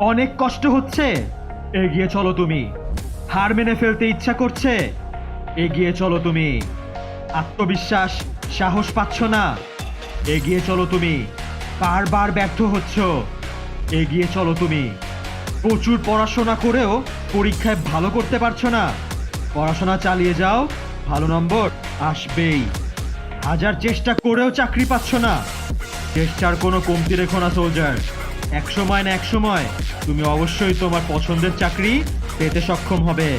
অনেক কষ্ট হচ্ছে। এগিয়ে চলো তুমি। হার মেনে ফেলতে ইচ্ছা করছে। এগিয়ে চলো তুমি। আত্মবিশ্বাস, সাহস পাচ্ছ না। এগিয়ে চলো তুমি। বারবার ব্যর্থ হচ্ছ। এগিয়ে চলো তুমি। প্রচুর পড়াশোনা করেও পরীক্ষায় ভালো করতে পারছ না। পড়াশোনা চালিয়ে যাও। ভালো নম্বর আসবেই। হাজার চেষ্টা করেও চাকরি পাচ্ছ না। চেষ্টার কোনো কমতি রেখো না সোলজার এক সময় না এক সময় তুমি অবশ্যই তোমার পছন্দের চাকরি পেতে সক্ষম হবে।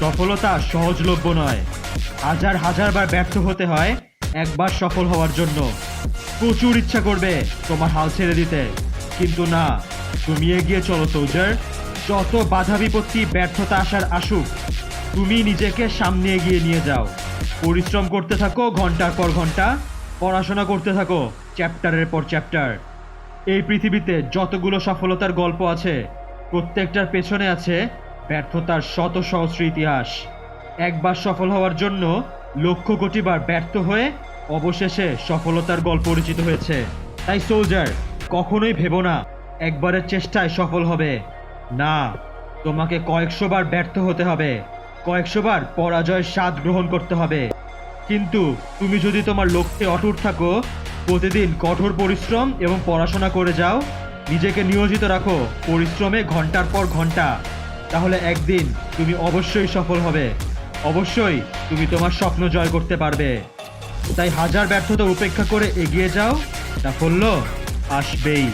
সফলতা সহজলভ্য নয়। হাজার হাজার বার ব্যর্থ হতে হয় একবার সফল হওয়ার জন্য। প্রচুর ইচ্ছা করবে তোমার হাল ছেড়ে দিতে। কিন্তু না, তুমি এগিয়ে চলো সোলজার যত বাধা বিপত্তি, ব্যর্থতা আসার আসুক, তুমি নিজেকে সামনে এগিয়ে নিয়ে যাও। পরিশ্রম করতে থাকো, ঘণ্টার পর ঘণ্টা। পড়াশোনা করতে থাকো চ্যাপ্টারের পর চ্যাপ্টার এই পৃথিবীতে যতগুলো সফলতার গল্প আছে, প্রত্যেকটার পেছনে আছে ব্যর্থতার শত সহস্র ইতিহাস। একবার সফল হওয়ার জন্য লক্ষ কোটি বার ব্যর্থ হয়ে অবশেষে সফলতার গল্প পরিচিত হয়েছে। তাই সোলজার, কখনোই ভেবো না, একবারের চেষ্টায় সফল হবে। না, তোমাকে কয়েকশো বার ব্যর্থ হতে হবে। কয়েকশো বার পরাজয়ের স্বাদ গ্রহণ করতে হবে। কিন্তু তুমি যদি তোমার লক্ষ্যে অটুট থাকো প্রতিদিন কঠোর পরিশ্রম এবং পড়াশোনা করে যাও। নিজেকে নিয়োজিত রাখো। পরিশ্রমে ঘণ্টার পর ঘণ্টা। তাহলে একদিন তুমি অবশ্যই সফল হবে। অবশ্যই তুমি তোমার স্বপ্ন জয় করতে পারবে। তাই হাজার ব্যর্থতা উপেক্ষা করে এগিয়ে যাও। সাফল্য আসবেই।